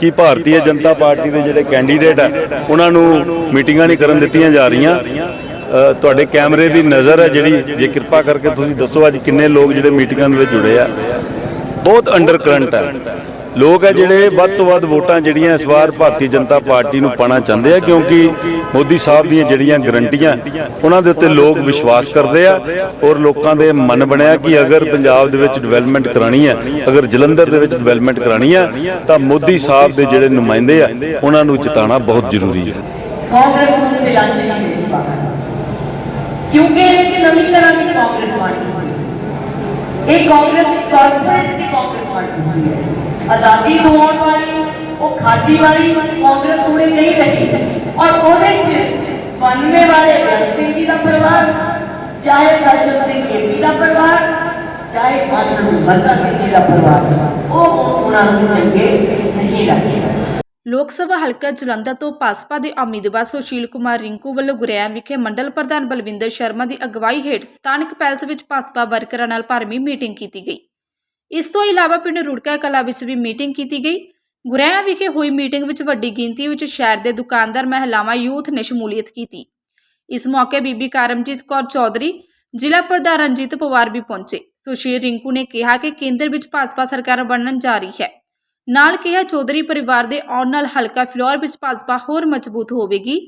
ਕਿ ਭਾਰਤੀ ਜਨਤਾ ਪਾਰਟੀ ਦੇ ਜਿਹੜੇ ਕੈਂਡੀਡੇਟ ਆ, ਉਹਨਾਂ ਨੂੰ ਮੀਟਿੰਗਾਂ ਨਹੀਂ ਕਰਨ ਦਿੱਤੀਆਂ ਜਾ ਰਹੀਆਂ। ਤੁਹਾਡੇ ਕੈਮਰੇ ਦੀ ਨਜ਼ਰ ਹੈ ਜਿਹੜੀ, ਜੇ ਕਿਰਪਾ ਕਰਕੇ ਤੁਸੀਂ ਦੱਸੋ ਅੱਜ ਕਿੰਨੇ ਲੋਕ ਜਿਹੜੇ ਮੀਟਿੰਗਾਂ ਦੇ ਵਿੱਚ ਜੁੜੇ ਆ। ਬਹੁਤ ਅੰਡਰ ਕਰੰਟ ਹੈ। ਲੋਕ ਹੈ ਜਿਹੜੇ ਵੱਧ ਤੋਂ ਵੱਧ ਵੋਟਾਂ ਜਿਹੜੀਆਂ ਇਸ ਵਾਰ ਭਾਰਤੀ ਜਨਤਾ ਪਾਰਟੀ ਨੂੰ ਪਾਣਾ ਚਾਹੁੰਦੇ ਆ, ਕਿਉਂਕਿ ਮੋਦੀ ਸਾਹਿਬ ਦੀਆਂ ਜਿਹੜੀਆਂ ਗਰੰਟੀਆਂ, ਉਹਨਾਂ ਦੇ ਉੱਤੇ ਲੋਕ ਵਿਸ਼ਵਾਸ ਕਰਦੇ ਆ ਔਰ ਲੋਕਾਂ ਦੇ ਮਨ ਬਣਿਆ ਕਿ ਅਗਰ ਪੰਜਾਬ ਦੇ ਵਿੱਚ ਡਿਵੈਲਪਮੈਂਟ ਕਰਾਣੀ ਹੈ ਅਗਰ ਜਲੰਧਰ ਦੇ ਵਿੱਚ ਡਿਵੈਲਪਮੈਂਟ ਕਰਾਣੀ ਹੈ ਤਾਂ ਮੋਦੀ ਸਾਹਿਬ ਦੇ ਜਿਹੜੇ ਨੁਮਾਇੰਦੇ ਆ, ਉਹਨਾਂ ਨੂੰ ਜਿਤਾਉਣਾ ਬਹੁਤ ਜ਼ਰੂਰੀ ਹੈ ਕਾਂਗਰਸ ਨੂੰ ਤੇ ਨਹੀਂ ਦੇਣੀ ਕਿਉਂਕਿ ਇਹ ਨਵੀਂ ਤਰ੍ਹਾਂ ਦੀ ਕਾਂਗਰਸ ਬਣ ਇਹ ਕਾਂਗਰਸ ਕਾਰਪੋਰੇਟ ਦੀ ਕਾਂਗਰਸ ਬਣ ਹੈ। ਆਜ਼ਾਦੀ ਦਿਵਾਉਣ ਵਾਲੀ, ਉਹ ਖਾਦੀ ਵਾਲੀ ਕਾਂਗਰਸ ਹੁਣੇ ਨਹੀਂ ਰਹੀ। ਔਰ ਉਹਦੇ ਚ ਬਣਨੇ ਵਾਲੇ ਸਿੰਘ ਜੀ ਦਾ ਪਰਿਵਾਰ, ਚਾਹੇ ਦਰਸ਼ਨ ਸਿੰਘ ਕੇਪੀ ਦਾ ਪਰਿਵਾਰ, ਚਾਹੇ ਮਾਸਟਰ ਮੱਤਾ ਸਿੰਘ ਜੀ ਦਾ ਪਰਿਵਾਰ, ਉਹ ਉਹਨਾਂ ਨੂੰ ਚੰਗੇ ਨਹੀਂ ਲੱਗਦੇ। ਲੋਕ ਸਭਾ ਹਲਕਾ ਜਲੰਧਰ ਤੋਂ ਭਾਜਪਾ ਦੇ ਉਮੀਦਵਾਰ ਸੁਸ਼ੀਲ ਕੁਮਾਰ ਰਿੰਕੂ ਵੱਲੋਂ ਗੁਰੇਆਮ ਵਿਖੇ ਮੰਡਲ ਪ੍ਰਧਾਨ ਬਲਵਿੰਦਰ ਸ਼ਰਮਾ ਦੀ ਅਗਵਾਈ ਹੇਠ ਸਥਾਨਕ ਪੈਲਸ ਵਿੱਚ ਭਾਜਪਾ ਵਰਕਰਾਂ ਨਾਲ ਭਰਵੀਂ ਮੀਟਿੰਗ ਕੀਤੀ ਗਈ। ਇਸ ਤੋਂ ਇਲਾਵਾ ਪਿੰਡ ਰੁੜਕਾ ਕਲਾ ਵਿੱਚ ਵੀ ਮੀਟਿੰਗ ਕੀਤੀ ਗਈ। ਗੁਰੇਆਮ ਵਿਖੇ ਹੋਈ ਮੀਟਿੰਗ ਵਿੱਚ ਵੱਡੀ ਗਿਣਤੀ ਵਿੱਚ ਸ਼ਹਿਰ ਦੇ ਦੁਕਾਨਦਾਰ, ਮਹਿਲਾਵਾਂ, ਯੂਥ ਨੇ ਸ਼ਮੂਲੀਅਤ ਕੀਤੀ। ਇਸ ਮੌਕੇ ਬੀਬੀ ਕਰਮਜੀਤ ਕੌਰ ਚੌਧਰੀ, ਜ਼ਿਲ੍ਹਾ ਪ੍ਰਧਾਨ ਰਣਜੀਤ ਪਵਾਰ ਵੀ ਪਹੁੰਚੇ। ਸੁਸ਼ੀਲ ਰਿੰਕੂ ਨੇ ਕਿਹਾ ਕਿ ਕੇਂਦਰ ਵਿੱਚ ਭਾਜਪਾ ਸਰਕਾਰ ਬਣਨ ਜਾ ਰਹੀ ਹੈ। ਨਾਲ ਕਿਹਾ, ਚੌਧਰੀ ਪਰਿਵਾਰ ਦੇ ਆਉਣ ਨਾਲ ਹਲਕਾ ਫਲੋਰ ਵਿੱਚ ਭਾਜਪਾ ਹੋਰ ਮਜ਼ਬੂਤ ਹੋਵੇਗੀ।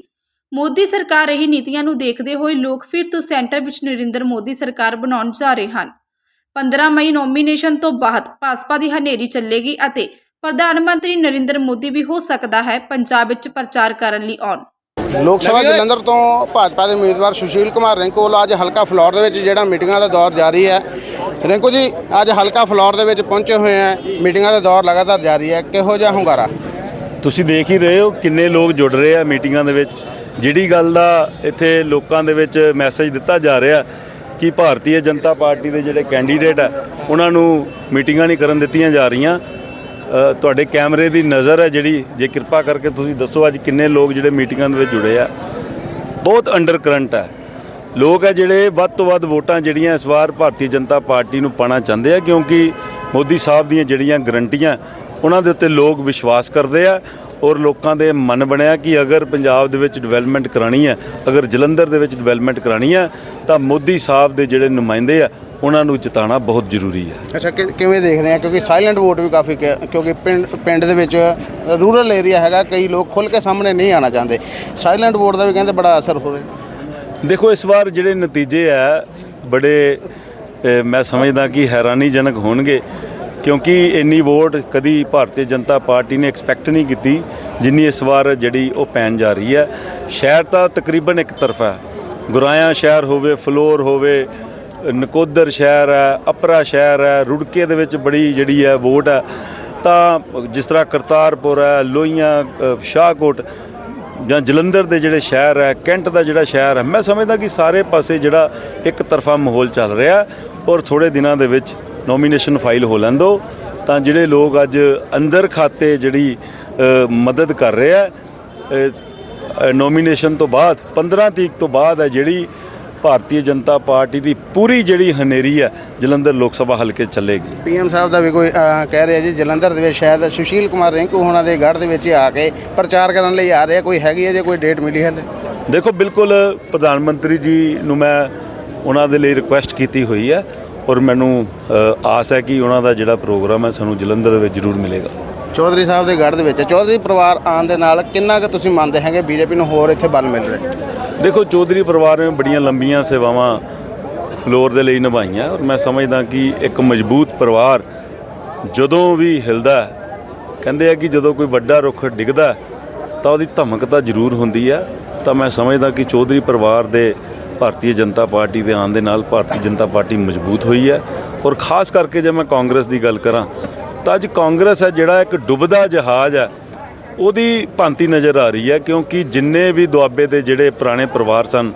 ਮੋਦੀ ਸਰਕਾਰ, ਇਹ ਨੀਤੀਆਂ ਨੂੰ ਦੇਖਦੇ ਹੋਏ ਲੋਕ ਫਿਰ ਤੋਂ ਸੈਂਟਰ ਵਿੱਚ ਨਰਿੰਦਰ ਮੋਦੀ ਸਰਕਾਰ ਬਣਾਉਣ ਜਾ ਰਹੇ ਹਨ। 15 ਮਈ ਨੋਮੀਨੇਸ਼ਨ ਤੋਂ ਬਾਅਦ ਭਾਜਪਾ ਦੀ ਹਨੇਰੀ ਚੱਲੇਗੀ ਅਤੇ ਪ੍ਰਧਾਨ ਮੰਤਰੀ ਨਰਿੰਦਰ ਮੋਦੀ ਵੀ ਹੋ ਸਕਦਾ ਹੈ ਪੰਜਾਬ ਵਿੱਚ ਪ੍ਰਚਾਰ ਕਰਨ ਲਈ ਆਉਣ। ਲੋਕ ਸਭਾ ਜਲੰਧਰ ਤੋਂ ਭਾਜਪਾ ਦੇ ਉਮੀਦਵਾਰ ਸੁਸ਼ੀਲ ਕੁਮਾਰ ਰਿੰਕੂ ਵੱਲੋਂ ਅੱਜ ਹਲਕਾ ਫਲੋਰ ਦੇ ਵਿੱਚ ਜਿਹੜਾ ਮੀਟਿੰਗਾਂ ਦਾ ਦੌਰ ਜਾਰੀ ਹੈ। ਰਿੰਕੂ ਜੀ ਅੱਜ ਹਲਕਾ ਫਲੋਰ ਦੇ ਵਿੱਚ ਪਹੁੰਚੇ ਹੋਏ ਆ ਮੀਟਿੰਗਾਂ ਦਾ ਦੌਰ ਲਗਾਤਾਰ ਜਾਰੀ ਹੈ। ਕਿਹੋ ਜਿਹਾ ਹੁੰਗਾਰਾ? ਤੁਸੀਂ ਦੇਖ ਹੀ ਰਹੇ ਹੋ ਕਿੰਨੇ ਲੋਕ ਜੁੜ ਰਹੇ ਆ ਮੀਟਿੰਗਾਂ ਦੇ ਵਿੱਚ। ਜਿਹੜੀ ਗੱਲ ਦਾ ਇੱਥੇ ਲੋਕਾਂ ਦੇ ਵਿੱਚ ਮੈਸੇਜ ਦਿੱਤਾ ਜਾ ਰਿਹਾ ਕਿ ਭਾਰਤੀ ਜਨਤਾ ਪਾਰਟੀ ਦੇ ਜਿਹੜੇ ਕੈਂਡੀਡੇਟ ਆ, ਉਹਨਾਂ ਨੂੰ ਮੀਟਿੰਗਾਂ ਨਹੀਂ ਕਰਨ ਦਿੱਤੀਆਂ ਜਾ ਰਹੀਆਂ। ਤੁਹਾਡੇ ਕੈਮਰੇ ਦੀ ਨਜ਼ਰ ਹੈ ਜਿਹੜੀ, ਜੇ ਕਿਰਪਾ ਕਰਕੇ ਤੁਸੀਂ ਦੱਸੋ ਅੱਜ ਕਿੰਨੇ ਲੋਕ ਜਿਹੜੇ ਮੀਟਿੰਗਾਂ ਦੇ ਵਿੱਚ ਜੁੜੇ ਆ। ਬਹੁਤ ਅੰਡਰ ਕਰੰਟ ਹੈ ਲੋਕ ਹੈ ਜਿਹੜੇ ਵੱਧ ਤੋਂ ਵੱਧ ਵੋਟਾਂ ਜਿਹੜੀਆਂ ਇਸ ਵਾਰ ਭਾਰਤੀ ਜਨਤਾ ਪਾਰਟੀ ਨੂੰ ਪਾਣਾ ਚਾਹੁੰਦੇ ਆ, ਕਿਉਂਕਿ ਮੋਦੀ ਸਾਹਿਬ ਦੀਆਂ ਜਿਹੜੀਆਂ ਗਰੰਟੀਆਂ, ਉਹਨਾਂ ਦੇ ਉੱਤੇ ਲੋਕ ਵਿਸ਼ਵਾਸ ਕਰਦੇ ਆ। ਔਰ ਲੋਕਾਂ ਦੇ ਮਨ ਬਣਿਆ ਕਿ ਅਗਰ ਪੰਜਾਬ ਦੇ ਵਿੱਚ ਡਿਵੈਲਪਮੈਂਟ ਕਰਾਣੀ ਹੈ ਅਗਰ ਜਲੰਧਰ ਦੇ ਵਿੱਚ ਡਿਵੈਲਪਮੈਂਟ ਕਰਾਣੀ ਹੈ ਤਾਂ ਮੋਦੀ ਸਾਹਿਬ ਦੇ ਜਿਹੜੇ ਨੁਮਾਇੰਦੇ ਆ ਉਹਨਾਂ ਨੂੰ ਜਿਤਾਉਣਾ ਬਹੁਤ ਜ਼ਰੂਰੀ ਹੈ। ਅੱਛਾ ਕਿਵੇਂ ਦੇਖਦੇ ਆ? ਕਿਉਂਕਿ ਸਾਇਲੈਂਟ ਵੋਟ ਵੀ ਕਾਫੀ ਕਿਉਂਕਿ ਪਿੰਡ ਪਿੰਡ ਦੇ ਵਿੱਚ ਰੂਰਲ ਏਰੀਆ ਹੈਗਾ ਕਈ ਲੋਕ ਖੁੱਲ ਕੇ ਸਾਹਮਣੇ ਨਹੀਂ ਆਣਾ ਚਾਹੁੰਦੇ। ਸਾਇਲੈਂਟ ਵੋਟ ਦਾ ਵੀ ਕਹਿੰਦੇ ਬੜਾ ਅਸਰ ਹੋ ਰਿਹਾ। ਦੇਖੋ ਇਸ ਵਾਰ ਜਿਹੜੇ ਨਤੀਜੇ ਆ ਬੜੇ ਮੈਂ ਸਮਝਦਾ ਕਿ ਹੈਰਾਨੀਜਨਕ ਹੋਣਗੇ। ਕਿਉਂਕਿ ਇੰਨੀ ਵੋਟ ਕਦੀ ਭਾਰਤੀ ਜਨਤਾ ਪਾਰਟੀ ਨੇ ਐਕਸਪੈਕਟ ਨਹੀਂ ਕੀਤੀ, ਜਿੰਨੀ ਇਸ ਵਾਰ ਜਿਹੜੀ ਉਹ ਪੈਣ ਜਾ ਰਹੀ ਹੈ। ਸ਼ਹਿਰ ਤਾਂ ਤਕਰੀਬਨ ਇੱਕ ਤਰਫਾ ਗੁਰਾਇਆ ਸ਼ਹਿਰ ਹੋਵੇ, ਫਲੋਰ ਹੋਵੇ, ਨਕੋਦਰ ਸ਼ਹਿਰ ਹੈ, ਅਪਰਾ ਸ਼ਹਿਰ ਹੈ, ਰੁੜਕੇ ਦੇ ਵਿੱਚ ਬੜੀ ਜਿਹੜੀ ਹੈ ਵੋਟ ਹੈ। ਤਾਂ ਜਿਸ ਤਰ੍ਹਾਂ ਕਰਤਾਰਪੁਰ ਹੈ, ਲੋਹੀਆਂ ਸ਼ਾਹਕੋਟ ਜਾਂ ਜਲੰਧਰ ਦੇ ਜਿਹੜੇ ਸ਼ਹਿਰ ਹੈ, ਕੈਂਟ ਦਾ ਜਿਹੜਾ ਸ਼ਹਿਰ ਹੈ, ਮੈਂ ਸਮਝਦਾ ਕਿ ਸਾਰੇ ਪਾਸੇ ਜਿਹੜਾ ਇੱਕ ਤਰਫਾ ਮਾਹੌਲ ਚੱਲ ਰਿਹਾ ਔਰ ਥੋੜੇ ਦਿਨਾਂ ਦੇ ਵਿੱਚ ਨੋਮੀਨੇਸ਼ਨ ਫਾਈਲ ਹੋ ਲੈਂਦੋ ਤਾਂ ਜਿਹੜੇ ਲੋਕ ਅੱਜ ਅੰਦਰ ਖਾਤੇ ਜਿਹੜੀ ਮਦਦ ਕਰ ਰਹੇ ਆ ਨੋਮੀਨੇਸ਼ਨ ਤੋਂ ਬਾਅਦ 15 ਤਰੀਕ ਤੋਂ ਬਾਅਦ ਹੈ ਜਿਹੜੀ ਭਾਰਤੀ ਜਨਤਾ ਪਾਰਟੀ ਦੀ ਪੂਰੀ ਜਿਹੜੀ ਹਨੇਰੀ ਹੈ ਜਲੰਧਰ ਲੋਕ ਸਭਾ ਹਲਕੇ ਚੱਲੇਗੀ। ਪੀਐਮ ਸਾਹਿਬ ਦਾ ਵੀ ਕੋਈ ਕਹਿ ਰਿਹਾ ਜੀ ਜਲੰਧਰ ਦੇ ਵਿੱਚ ਸ਼ਾਇਦ ਸੁਸ਼ੀਲ ਕੁਮਾਰ ਰਿੰਕੂ ਹੋਣਾ ਦੇ ਗੜ੍ਹ ਦੇ ਵਿੱਚ ਆ ਕੇ ਪ੍ਰਚਾਰ ਕਰਨ ਲਈ ਆ ਰਿਹਾ ਕੋਈ ਹੈਗੀ ਹੈ ਜੇ ਕੋਈ ਡੇਟ ਮਿਲੀ ਹੈ ਦੇਖੋ ਬਿਲਕੁਲ ਪ੍ਰਧਾਨ ਮੰਤਰੀ ਜੀ ਨੂੰ ਮੈਂ ਉਹਨਾਂ ਦੇ ਲਈ ਰਿਕੁਐਸਟ ਕੀਤੀ ਹੋਈ ਹੈ। ਔਰ ਮੈਨੂੰ ਆਸ ਹੈ ਕਿ ਉਹਨਾਂ ਦਾ ਜਿਹੜਾ ਪ੍ਰੋਗਰਾਮ ਹੈ ਸਾਨੂੰ ਜਲੰਧਰ ਵਿੱਚ ਜ਼ਰੂਰ ਮਿਲੇਗਾ। ਚੌਧਰੀ ਸਾਹਿਬ ਦੇ ਗੜ੍ਹ ਦੇ ਵਿੱਚ ਚੌਧਰੀ ਪਰਿਵਾਰ ਆਉਣ ਦੇ ਨਾਲ ਕਿੰਨਾ ਕੁ ਤੁਸੀਂ ਮੰਨਦੇ ਹੈਗੇ ਬੀਜੇਪੀ ਨੂੰ ਹੋਰ ਇੱਥੇ ਬਲ ਮਿਲ ਰਿਹਾ? ਦੇਖੋ ਚੌਧਰੀ ਪਰਿਵਾਰ ਨੇ ਬੜੀਆਂ ਲੰਬੀਆਂ ਸੇਵਾਵਾਂ ਫਲੋਰ ਦੇ ਲਈ ਨਿਭਾਈਆਂ ਔਰ ਮੈਂ ਸਮਝਦਾ ਕਿ ਇੱਕ ਮਜ਼ਬੂਤ ਪਰਿਵਾਰ ਜਦੋਂ ਵੀ ਹਿਲਦਾ ਕਹਿੰਦੇ ਆ ਕਿ ਜਦੋਂ ਕੋਈ ਵੱਡਾ ਰੁੱਖ ਡਿੱਗਦਾ ਤਾਂ ਉਹਦੀ ਧਮਕ ਤਾਂ ਜ਼ਰੂਰ ਹੁੰਦੀ ਹੈ। ਤਾਂ ਮੈਂ ਸਮਝਦਾ ਕਿ ਚੌਧਰੀ ਪਰਿਵਾਰ ਦੇ ਭਾਰਤੀ ਜਨਤਾ ਪਾਰਟੀ ਦੇ ਆਉਣ ਦੇ ਨਾਲ ਭਾਰਤੀ ਜਨਤਾ ਪਾਰਟੀ ਮਜ਼ਬੂਤ ਹੋਈ ਹੈ। ਔਰ ਖਾਸ ਕਰਕੇ ਜੇ ਮੈਂ ਕਾਂਗਰਸ ਦੀ ਗੱਲ ਕਰਾਂ, ਤਾਂ ਅੱਜ ਕਾਂਗਰਸ ਹੈ ਜਿਹੜਾ ਇੱਕ ਡੁੱਬਦਾ ਜਹਾਜ਼ ਹੈ। ਉਹਦੀ ਭਾਂਤੀ ਨਜ਼ਰ ਆ ਰਹੀ ਹੈ ਕਿਉਂਕਿ ਜਿੰਨੇ ਵੀ ਦੁਆਬੇ ਦੇ ਜਿਹੜੇ ਪੁਰਾਣੇ ਪਰਿਵਾਰ ਸਨ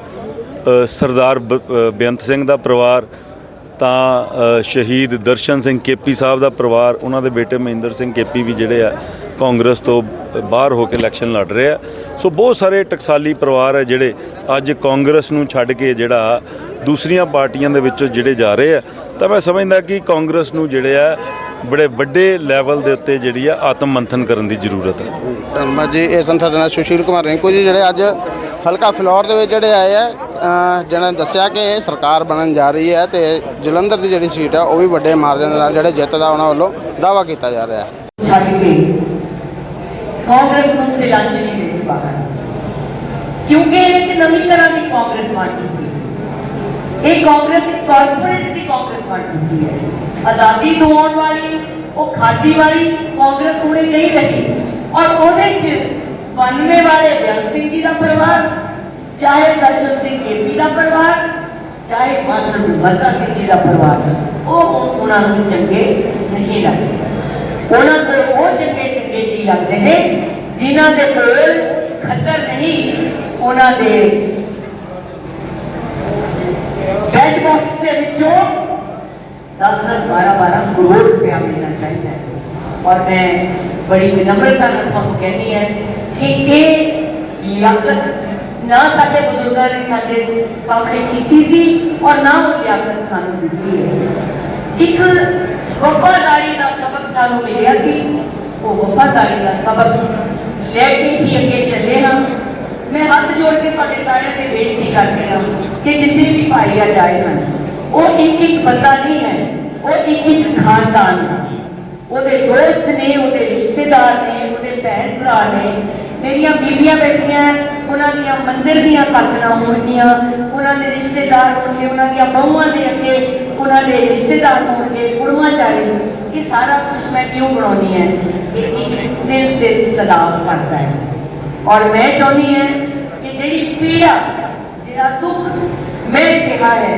ਸਰਦਾਰ ਬ- ਬੇਅੰਤ ਸਿੰਘ ਦਾ ਪਰਿਵਾਰ, ਤਾਂ ਸ਼ਹੀਦ ਦਰਸ਼ਨ ਸਿੰਘ ਕੇਪੀ ਸਾਹਿਬ ਦਾ ਪਰਿਵਾਰ, ਉਹਨਾਂ ਦੇ ਬੇਟੇ ਮਹਿੰਦਰ ਸਿੰਘ ਕੇਪੀ ਵੀ ਜਿਹੜੇ ਆ ਕਾਂਗਰਸ ਤੋਂ ਬਾਹਰ ਹੋ ਕੇ ਇਲੈਕਸ਼ਨ ਲੜ ਰਹੇ ਆ। ਸੋ ਬਹੁਤ ਸਾਰੇ ਟਕਸਾਲੀ ਪਰਿਵਾਰ ਹੈ ਜਿਹੜੇ ਅੱਜ ਕਾਂਗਰਸ ਨੂੰ ਛੱਡ ਕੇ ਜਿਹੜਾ ਦੂਸਰੀਆਂ ਪਾਰਟੀਆਂ ਦੇ ਵਿੱਚੋਂ ਜਿਹੜੇ ਜਾ ਰਹੇ ਆ। ਤਾਂ ਮੈਂ ਸਮਝਦਾ ਕਿ ਕਾਂਗਰਸ ਨੂੰ ਜਿਹੜੇ ਆ ਬੜੇ ਵੱਡੇ ਲੈਵਲ ਦੇ ਉੱਤੇ ਜਿਹੜੀ ਆ ਆਤਮ ਮੰਥਨ ਕਰਨ ਦੀ ਜ਼ਰੂਰਤ ਹੈ ਧੰਨਵਾਦ ਜੀ ਇਹ ਸਨ ਸਾਡੇ ਨਾਲ ਸੁਸ਼ੀਲ ਕੁਮਾਰ ਰਿੰਕੂ ਜੀ ਜਿਹੜੇ ਅੱਜ ਹਲਕਾ ਫਲੋਰ ਦੇ ਵਿੱਚ ਜਿਹੜੇ ਆਏ ਆ ਜਿਹਨਾਂ ਨੇ ਦੱਸਿਆ ਕਿ ਇਹ ਸਰਕਾਰ ਬਣਨ ਜਾ ਰਹੀ ਹੈ ਤੇ ਜਲੰਧਰ ਦੀ ਜਿਹੜੀ ਸੀਟ ਆ ਉਹ ਵੀ ਵੱਡੇ ਮਾਰਜਨ ਦੇ ਨਾਲ ਜਿਹੜੇ ਜਿੱਤ ਦਾ ਉਹਨਾਂ ਵੱਲੋਂ ਦਾਵਾ ਕੀਤਾ ਜਾ ਰਿਹਾ ਹੈ। ਛੱਡ ਕੇ ਕਾਂਗਰਸ ਨੂੰ ਤਿਲਾਂਜਲੀ ਦੇਣੀ ਬਾਹਰ ਕਿਉਂਕਿ ਇਹ ਇੱਕ ਨਵੀਂ ਤਰ੍ਹਾਂ ਦੀ ਕਾਂਗਰਸ ਬਣ ਚੁੱਕੀ ਹੈ ਇਹ ਕਾਂਗਰਸ ਇੱਕ ਕਾਰਪੋਰੇਟ ਦੀ ਕਾਂਗਰਸ ਬਣ ਚੁੱਕੀ ਹੈ ਆਜ਼ਾਦੀ ਦਿਵਾਉਣ ਵਾਲੀ ਉਹ ਖਾਦੀ ਵਾਲੀ ਕਾਂਗਰਸ ਹੁਣੇ ਨਹੀਂ ਰਹੀ ਔਰ ਉਹਦੇ ਚ ਬਣਨੇ ਵਾਲੇ ਬੇਅੰਤ ਸਿੰਘ ਜੀ ਦਾ ਪਰਿਵਾਰ ਚਾਹੇ ਦਰਸ਼ਨ ਸਿੰਘ ਕੇਪੀ ਦਾ ਪਰਿਵਾਰ ਚਾਹੇ ਮਾਸਟਰ ਬਲਦਾ ਸਿੰਘ ਜੀ ਦਾ ਪਰਿਵਾਰ ਉਹ ਹੁਣ ਉਹਨਾਂ ਨੂੰ ਚੰਗੇ ਨਹੀਂ ਲੱਗਦੇ ਉਹਨਾਂ ਕੋਲ ਉਹ ਚੰਗੇ ਚੰਗੇ ਜੀ ਲੱਗਦੇ ਨੇ ਜਿਨ੍ਹਾਂ ਦੇ ਕੋਲ ਖੱਦਰ ਨਹੀਂ ਉਹਨਾਂ ਦੇ ਬੈਚ ਬਾਕਸ ਦੇ ਵਿੱਚੋਂ 10 10 12 12 ਕਰੋੜ ਰੁਪਇਆ ਮਿਲਣਾ ਚਾਹੀਦਾ ਹੈ ਔਰ ਮੈਂ ਬੜੀ ਵਿਨਮਰਤਾ ਨਾਲ ਤੁਹਾਨੂੰ ਕਹਿੰਦੀ ਹੈ ਕਿ ਇਹ ਲਿਆਕਤ ਨਾ ਸਾਡੇ ਬਜ਼ੁਰਗਾਂ ਨੇ ਸਾਡੇ ਸਾਹਮਣੇ ਕੀਤੀ ਸੀ ਔਰ ਨਾ ਉਹ ਲਿਆਕਤ ਸਾਨੂੰ ਦਿੱਤੀ ਹੈ ਇੱਕ ਵਫਾਦਾਰੀ ਦਾ ਸਬਕ ਸਾਨੂੰ ਮਿਲਿਆ ਸੀ ਉਹ ਵਫਾਦਾਰੀ ਦਾ ਸਬਕ ਲੈ ਕੇ ਹੀ ਅੱਗੇ ਚੱਲੇ ਹਾਂ? ਮੈਂ ਹੱਥ ਜੋੜ ਕੇ ਤੁਹਾਡੇ ਸਾਰਿਆਂ ਤੇ ਬੇਨਤੀ ਕਰਦੀ ਹਾਂ ਕਿ ਜਿੰਨੇ ਵੀ ਭਾਈ ਆ ਜਾਏ ਹਨ ਉਹ ਇੱਕ ਇੱਕ ਬੰਦਾ ਨਹੀਂ ਹੈ, ਉਹ ਇੱਕ ਇੱਕ ਖਾਨਦਾਨ ਉਹਦੇ ਦੋਸਤ ਨੇ, ਉਹਦੇ ਰਿਸ਼ਤੇਦਾਰ ਨੇ, ਉਹਦੇ ਭੈਣ ਭਰਾ ਨੇ, ਮੇਰੀਆਂ ਬੀਬੀਆਂ ਬੈਠੀਆਂ, ਉਹਨਾਂ ਦੀਆਂ ਮੰਦਿਰ ਦੀਆਂ ਸਾਥਣਾ ਹੋਣਗੀਆਂ, ਉਹਨਾਂ ਦੇ ਰਿਸ਼ਤੇਦਾਰ ਹੋਣਗੇ, ਉਹਨਾਂ ਦੀਆਂ ਬਹੂਆਂ ਦੇ ਅੱਗੇ ਉਹਨਾਂ ਦੇ ਰਿਸ਼ਤੇਦਾਰ ਹੋਣਗੇ ਕੁੜਮਾ ਚਾਰੇ ਇਹ ਸਾਰਾ ਕੁਝ ਮੈਂ ਕਿਉਂ ਬਣਾਉਣੀ ਹੈ ਕਿ ਇੱਕ ਦਿਲ ਤੇ ਤਲਾਬ ਕਰਦਾ ਹੈ ਔਰ ਮੈਂ ਚਾਹੁੰਦੀ ਹਾਂ ਕਿ ਜਿਹੜੀ ਪੀੜਾ ਜਿਹੜਾ ਦੁੱਖ ਮੈਂ ਕਿਹਾ ਹੈ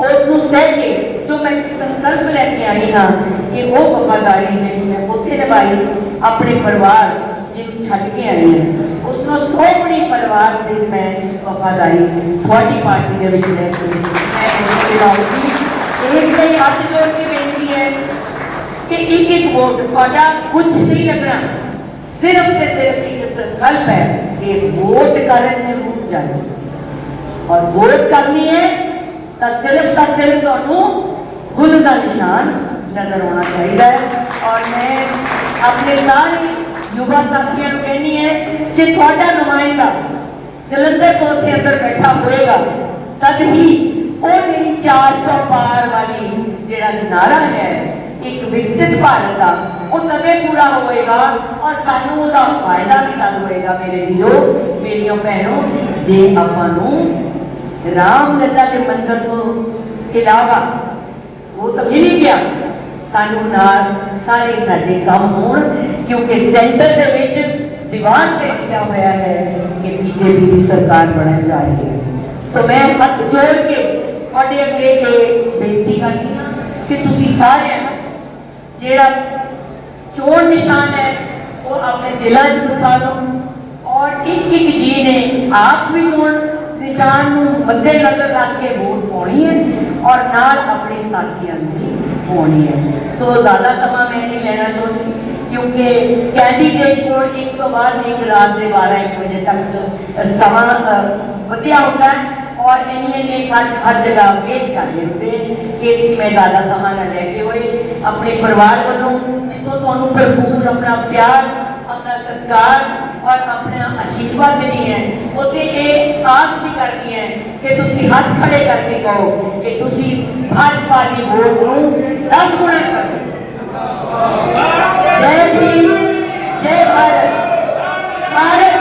ਉਸ ਨੂੰ ਸਹਿ ਕੇ ਜੋ ਮੈਂ ਇੱਕ ਸੰਕਲਪ ਲੈ ਕੇ ਆਈ ਹਾਂ ਕਿ ਉਹ ਵਫਾਦਾਰੀ ਜਿਹੜੀ ਮੈਂ ਉੱਥੇ ਨਿਭਾਈ ਆਪਣੇ ਪਰਿਵਾਰ ਜਿਹਨੂੰ ਛੱਡ ਕੇ ਆਈ ਹਾਂ ਉਸ ਨੂੰ ਸੋਹਣੀ ਪਰਿਵਾਰ ਦੇ ਮੈਂ ਵਫਾਦਾਰੀ ਤੁਹਾਡੀ ਪਾਰਟੀ ਦੇ ਵਿੱਚ ਲੈ ਕੇ ਮੈਂ ਉਸ ਦੇ ਲਾਉਂਗੀ ਇਸ ਲਈ ਹੱਥ ਜੋੜ ਕੇ ਬੇਨਤੀ ਹੈ ਕਿ ਇੱਕ ਇੱਕ ਵੋਟ ਤੁਹਾਡਾ ਕੁਝ ਨਹੀਂ ਲੱਗਣਾ ਸਿਰਫ ਤੇ ਸਿਰਫ ਇੱਕ ਸੰਕਲਪ ਹੈ ਕਿ ਵੋਟ ਕਰਨ ਜ਼ਰੂਰ ਜਾਏ ਔਰ ਵੋਟ ਕਰਨੀ ਹੈ ਤਾਂ ਸਿਰਫ ਤਾਂ ਸਿਰਫ ਤੁਹਾਨੂੰ ਗੁਣ ਦਾ ਨਿਸ਼ਾਨ ਨਜ਼ਰ ਆਉਣਾ ਚਾਹੀਦਾ ਹੈ ਔਰ ਮੈਂ ਆਪਣੇ ਸਾਰੇ ਯੁਵਾ ਸਾਥੀਆਂ ਨੂੰ ਕਹਿੰਦੀ ਹੈ ਕਿ ਤੁਹਾਡਾ ਨੁਮਾਇੰਦਾ ਜਲੰਧਰ ਤੋਂ ਉੱਥੇ ਅੰਦਰ ਬੈਠਾ ਹੋਏਗਾ ਤਦ ਹੀ ਉਹ ਜਿਹੜੀ 400 ਪਾਰ ਵਾਲੀ ਜਿਹੜਾ ਨਾਰਾ ਹੈ ਇੱਕ ਵਿਕਸਿਤ ਭਾਰਤ ਦਾ ਉਹ ਤਦੇ ਪੂਰਾ ਹੋਏਗਾ ਔਰ ਸਾਨੂੰ ਉਹਦਾ ਫਾਇਦਾ ਵੀ ਤਦ ਹੋਏਗਾ ਮੇਰੇ ਵੀਰੋ ਮੇਰੀਆਂ ਭੈਣੋ ਜੇ ਆਪਾਂ ਨੂੰ ਰਾਮ ਲੱਲਾ ਦੇ ਮੰਦਰ ਤੋਂ ਇਲਾਵਾ ਉਹ ਤਾਂ ਮਿਲ ਹੀ ਗਿਆ ਸਾਨੂੰ ਨਾਲ ਸਾਰੇ ਸਾਡੇ ਕੰਮ ਹੋਣ ਕਿਉਂਕਿ ਸੈਂਟਰ ਦੇ ਵਿੱਚ ਦੀਵਾਨ ਤੇ ਲਿਖਿਆ ਹੋਇਆ ਹੈ ਕਿ ਬੀਜੇਪੀ ਦੀ ਸਰਕਾਰ ਬਣਨ ਜਾ ਰਹੀ ਹੈ ਸੋ ਮੈਂ ਹੱਥ ਜੋੜ ਕੇ ਤੁਹਾਡੇ ਅੱਗੇ ਇਹ ਬੇਨਤੀ ਕਰਦੀ ਹਾਂ ਕਿ ਤੁਸੀਂ ਸਾਰਿਆਂ ਨੂੰ ਜਿਹੜਾ ਚੋਣ ਨਿਸ਼ਾਨ ਹੈ ਉਹ ਆਪਣੇ ਦਿਲਾਂ 'ਚ ਵਸਾ ਲਓ ਔਰ ਇੱਕ ਇੱਕ ਜੀ ਨੇ ਆਪ ਵੀ ਚੋਣ ਨਿਸ਼ਾਨ ਨੂੰ ਮੱਦੇ ਨਜ਼ਰ ਰੱਖ ਕੇ ਵੋਟ ਪਾਉਣੀ ਹੈ ਔਰ ਨਾਲ ਆਪਣੇ ਸਾਥੀਆਂ ਨੂੰ ਵੀ ਪਾਉਣੀ ਹੈ। ਸੋ ਜ਼ਿਆਦਾ ਸਮਾਂ ਮੈਂ ਨਹੀਂ ਲੈਣਾ ਚਾਹੁੰਦੀ ਕਿਉਂਕਿ ਕੈਂਡੀਡੇਟ ਕੋਲ ਇੱਕ ਤੋਂ ਬਾਅਦ ਇੱਕ ਰਾਤ ਦੇ 12 1 ਵਜੇ ਤੱਕ ਸਮਾਂ ਅ, ਵਧੀਆ ਹੁੰਦਾ ਹੈ ਔਰ ਇੰਨੇ ਨੇ ਹਰ ਹਰ ਜਗ੍ਹਾ ਵੇਟ ਕਰ ਲੈਂਦੇ ਕਿ ਇਸ ਮੈਂ ਜ਼ਿਆਦਾ ਸਮਾਂ ਨਾ ਲੈ ਕੇ ਹੋਏ ਆਪਣੇ ਪਰਿਵਾਰ ਵੱਲੋਂ ਜਿੱਥੋਂ ਤੁਹਾਨੂੰ ਭਰਪੂਰ ਆਪਣਾ ਪਿਆਰ ਆਪਣਾ ਸਤਿਕਾਰ ਔਰ ਆਪਣਾ ਆਸ਼ੀਰਵਾਦ ਦੇਣੀ ਹੈ ਉੱਥੇ ਇਹ ਆਸ ਵੀ ਕਰਦੀ ਹੈ ਕਿ ਤੁਸੀਂ ਹੱਥ ਖੜੇ ਕਰਕੇ ਕਹੋ ਕਿ ਤੁਸੀਂ ਭਾਜਪਾ ਦੀ ਵੋਟ ਨੂੰ 10 ਗੁਣਾ ਕਰੋ ਜੈ ਭੀਮ ਜੈ ਭਾਰਤ